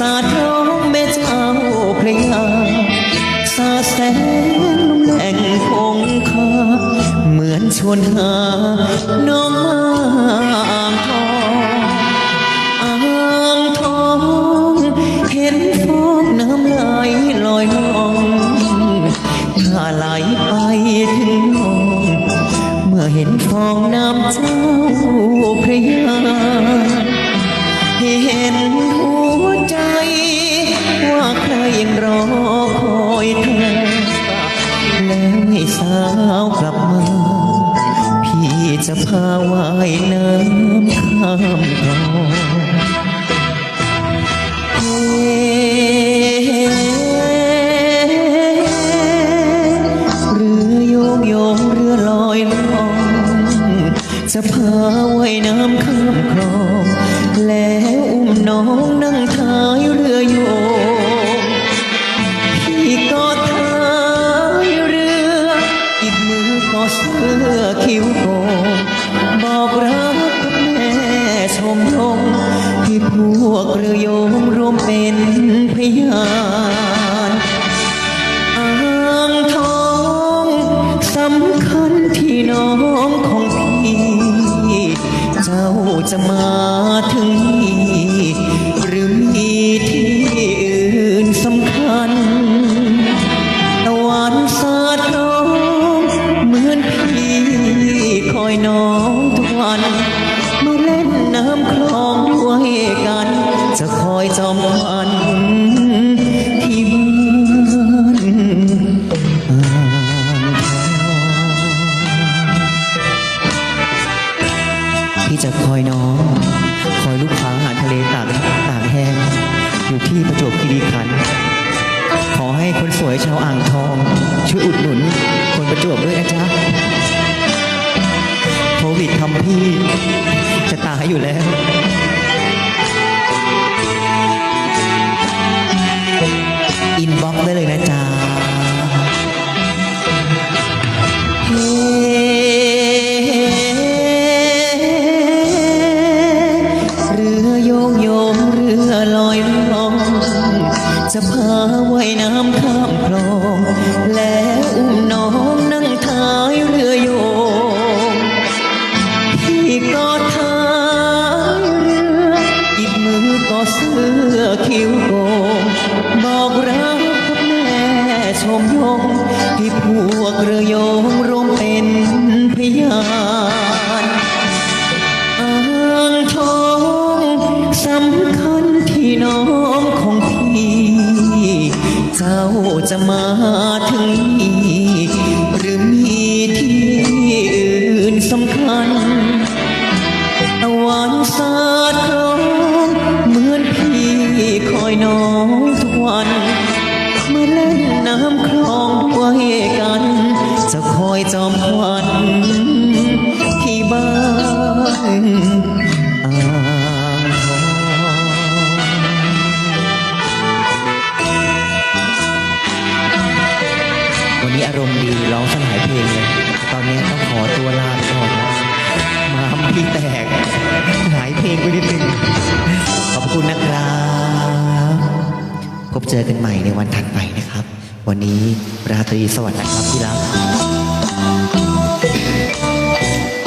สาดร้องเม่เจ้าพระยาสาดแสงลมแหลงคงคาเหมือนชวนหาน้องมาอ่างทอง เรือลอยลองจะพาว่ายน้ำข้ามคลอง แล้วอุ้มน้องนั่งท้ายเรือ ถึงนี่หรือมีที่อื่นสำคัญตะวันสาดน้องเหมือนพี่คอยน้องทุกวันมาเล่นน้ำคลองด้วยกัน จะคอยจอมพัน จะคอยน้อง คอยลูกค้าอาหารทะเลตากตางแห้ง อยู่ที่ประจวบคีรีขันธ์ขอให้คนสวยชาวอ่างทอง ช่วยอุดหนุน คนประจวบด้วยนะจ๊ะโควิดทำพี่จะตายอยู่แล้ว อคิ้วโกงบอกรักกับแม่ชมยงที่พวกเรือโยงรวมเป็นพยานอ่างทองสำคัญที่น้องของพี่ เจ้าจะมาถึงนี่ พบเจอกันใหม่ในวันถัดไปนะครับ วันนี้ราตรีสวัสดิ์นะครับที่รัก